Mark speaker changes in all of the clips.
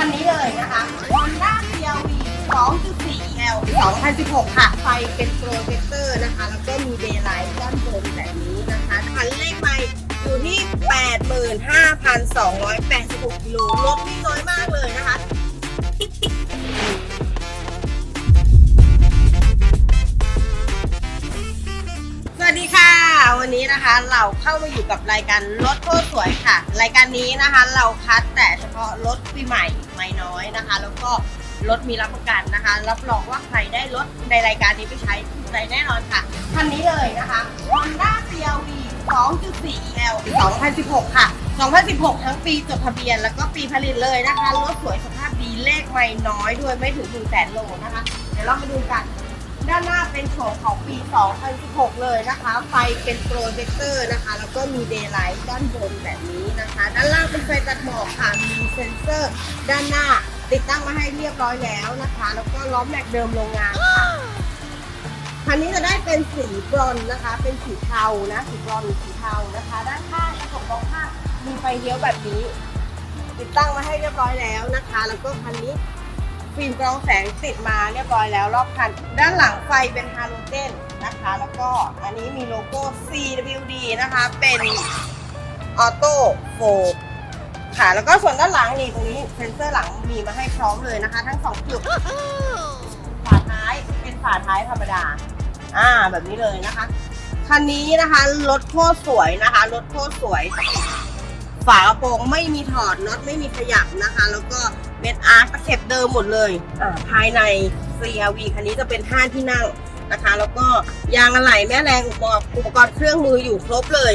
Speaker 1: คันนี้เลยนะคะ Honda CRV 2.4 L 2016 ค่ะ ไฟเป็นโปรเจคเตอร์นะคะ แล้วก็มีเดย์ไลท์ด้านบนแบบนี้นะคะ คันเลขไม่อยู่ที่ 85,286กิโลรถวิ่น้อยมากเลยนะคะ วันนี้นะคะเราเข้ามาอยู่กับรายการรถโคตรสวยค่ะ รายการนี้นะคะ เราคัดแต่เฉพาะรถปีใหม่ไม่น้อยนะคะ แล้วก็รถมีรับประกันนะคะ รับรองว่าใครได้รถในรายการนี้ไปใช้ถูกใจแน่นอนค่ะคันนี้เลยนะคะ Honda CRV 2.4 L 2016 ค่ะ 2016 ทั้งปีจดทะเบียน แล้วก็ปีผลิตเลยนะคะ รถสวยสภาพดีเลขไม่น้อยด้วยไม่ถึง1แสนโลนะคะ เดี๋ยวเรามาดูกัน ด้านหน้าเป็นโฉมของปี 2016 เลยนะคะ ไฟเป็นโปรเจคเตอร์นะคะ แล้วก็มีเดย์ไลท์ด้านบนแบบนี้นะคะ ด้านล่างเป็นไฟตัดหมอกค่ะ มีเซ็นเซอร์ ด้านหน้าติดตั้งมาให้เรียบร้อยแล้วนะคะ แล้วก็ล้อมแม็กเดิมโรงงานค่ะคันนี้จะได้เป็นสีบรอนนะคะ เป็นสีเทานะสีบรอนสีเทานะคะ ด้านข้างกระจกมองข้างมีไฟเลี้ยวแบบนี้ ติดตั้งมาให้เรียบร้อยแล้วนะคะ แล้วก็คันนี้ ฟิล์มกรองแสงติดมาเรียบร้อยแล้วรอบคัน ด้านหลังไฟเป็นฮาโลเจนนะคะ แล้วก็อันนี้มีโลโก้ CWD นะคะ เป็นออโต้โฟค่ะแล้วก็ส่วนด้านหลังนี่ตรงนี้เซนเซอร์หลังมีมาให้พร้อมเลยนะคะ ทั้งสองจุดฝาท้ายเป็นฝาท้ายธรรมดา อ่าแบบนี้เลยนะคะ คันนี้นะคะรถโคตรสวยนะคะรถโคตรสวย ฝากระโปรงไม่มีถอดน็อตไม่มีขยับนะคะ แล้วก็เม็ดอาร์ตตะเข็บเดิมหมดเลยอ่าภายใน CRV คันนี้จะเป็น 5 ที่นั่งนะคะ แล้วก็ยางอะไหล่แม่แรงอุปกรณ์อุปกรณ์เครื่องมืออยู่ครบเลย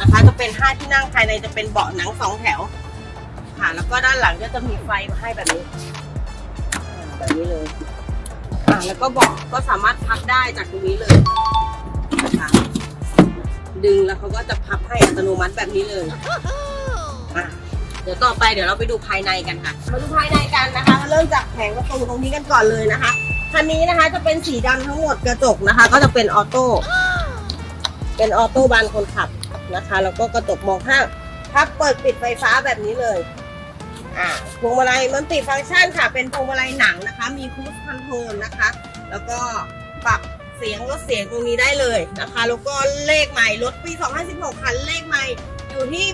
Speaker 1: นะคะ จะเป็น 5 ที่นั่งภายในจะเป็นเบาะหนังสองแถวค่ะ แล้วก็ด้านหลังก็จะมีไฟมาให้แบบนี้อ่าแบบนี้เลยอ่าแล้วก็เบอกก็สามารถพับได้จากตรงนี้เลยนะคะดึงแล้วเขาก็จะพับให้อัตโนมัติแบบนี้เลย อะเดี๋ยวต่อไปเดี๋ยวเราไปดูภายในกันค่ะ มาดูภายในกันนะคะเริ่มจากแผงประตูตรงนี้กันก่อนเลยนะคะคันนี้นะคะจะเป็นสีดำทั้งหมดกระจกนะคะ ก็จะเป็นออโต้เป็นออโต้บานคนขับนะคะ แล้วก็กระจกมองข้างพับเปิดปิดไฟฟ้าแบบนี้เลยอ่าพวงมาลัยมันติฟังก์ชันค่ะ เป็นพวงมาลัยหนังนะคะ มีคูซคอนโทรลนะคะ แล้วก็ปรับเสียงลดเสียงตรงนี้ได้เลยนะคะ แล้วก็เลขใหม่รถปี 2016คันเลขใหม่ อยู่ที่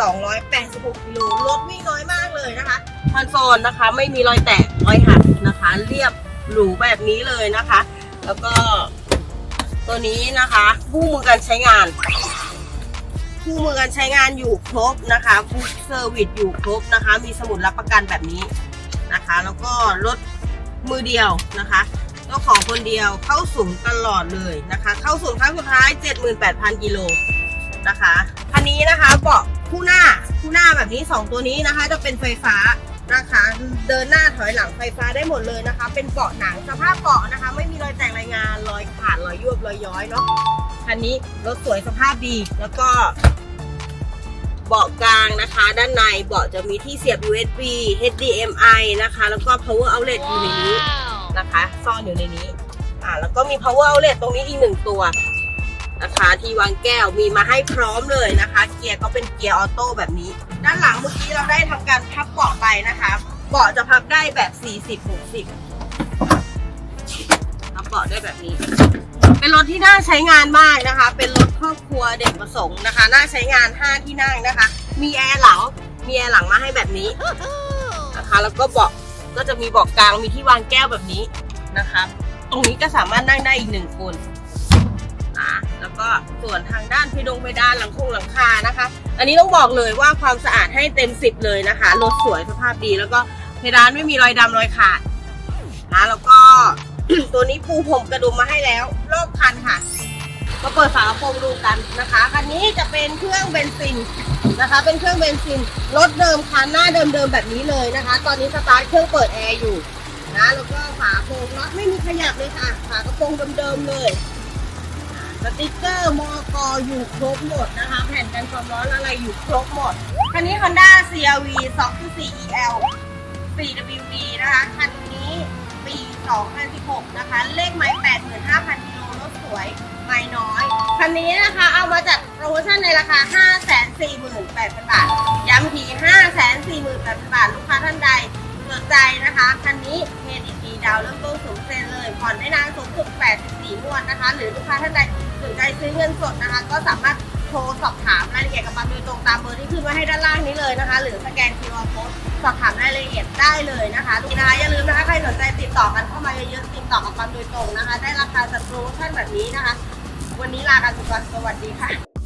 Speaker 1: 85,286กิโลรถวิ่งน้อยมากเลยนะคะคอนโซลนะคะ ไม่มีรอยแตกรอยหักนะคะ เรียบหรูแบบนี้เลยนะคะ แล้วก็ตัวนี้นะคะผู้มือการใช้งานคู่มือการใช้งานอยู่ครบนะคะฟูดเซอร์วิสอยู่ครบนะคะ มีสมุดรับประกันแบบนี้นะคะ แล้วก็รถมือเดียวนะคะเจ้าของคนเดียวเข้าศูนย์ตลอดเลยนะคะ เข้าศูนย์ครั้งสุดท้าย 78,000 กิโล นะคะคันนี้นะคะเบาะคู่หน้าคู่หน้าแบบนี้ 2 ตัวนี้นะคะ จะเป็นไฟฟ้านะคะ เดินหน้าถอยหลังไฟฟ้าได้หมดเลยนะคะ เป็นเบาะหนังสภาพเบาะนะคะ ไม่มีรอยแตกรายงานรอยขาดรอยยวบรอยย้อยเนาะคันนี้รถสวยสภาพดีแล้วก็เบาะกลางนะคะ ด้านในเบาะจะมีที่เสียบ USB HDMI นะคะ แล้วก็ power outlet อยู่ในนี้นะคะ ซ่อนอยู่ในนี้ อ่าแล้วก็มี power outlet ตรงนี้อีกหนึ่งตัว นะคะ ที่วางแก้วมีมาให้พร้อมเลยนะคะ เกียร์ก็เป็นเกียร์ออโต้แบบนี้ ด้านหลังเมื่อกี้เราได้ทำการพับเบาะไปนะคะเบาะจะพับได้แบบ 40 60พับเบาะได้แบบนี้ เป็นรถที่น่าใช้งานมากนะคะ เป็นรถครอบครัวเด็กประสงค์นะคะ น่าใช้งาน 5 ที่นั่งนะคะ มีแอร์หลัง มีแอร์หลังมาให้แบบนี้นะคะ แล้วก็เบาะก็จะมีเบาะกลาง มีที่วางแก้วแบบนี้นะคะ ตรงนี้ก็สามารถนั่งได้อีกหนึ่งคน ส่วนทางด้านเพดงเพดานหลังคงหลังคานะคะ อันนี้ต้องบอกเลยว่าความสะอาดให้เต็มสิบเลยนะคะรถสวยสภาพดีแล้วก็เพดานไม่มีรอยดำรอยขาดนะแล้วก็ตัวนี้ปูผมกระดุมมาให้แล้วรอบคันค่ะ มาเปิดฝากระโปรงดูกันนะคะคันนี้จะเป็นเครื่องเบนซินนะคะ เป็นเครื่องเบนซินรถเดิมคันหน้าเดิมๆแบบนี้เลยนะคะ ตอนนี้สตาร์ทเครื่องเปิดแอร์อยู่นะแล้วก็ฝากระโปรงน็อตไม่มีขยับเลยค่ะฝากระโปรงเดิมๆเลย สติกเกอร์มอกอยู่ครบหมดนะคะ แผ่นกันความร้อนอะไรอยู่ครบหมด คันนี้ Honda CRV 2.4 EL 4WD นะคะ คันนี้ปี 2016 นะคะ เลขไม้85,000กิโลรถสวย ไม่น้อย คันนี้นะคะ เอามาจัดโปรโมชั่นในราคา 548,000 บาท ย้ำที548,000 บาท ลูกค้าท่านใดสนใจนะคะ คันนี้เครดิตดีดาวเริ่มต้นศูนย์เซนเลย ผ่อนได้นานสูงสุด84งวดนะคะ หรือลูกค้าท่านใด สนใจซื้อเงินสดนะคะ ก็สามารถโทรสอบถามรายละเอียดกับปั๊มโดยตรงตามเบอร์ที่ขึ้นไว้ให้ด้านล่างนี้เลยนะคะ หรือสแกน QR code สอบถามรายละเอียดได้เลยนะคะทุกนะคะอย่าลืมนะคะใครสนใจติดต่อกันเข้ามาเยอะๆติดต่อกับปั๊มโดยตรงนะคะ ได้ราคาจัดโปรโมชั่นแบบนี้นะคะ วันนี้ลากันสุดสวัสดีค่ะ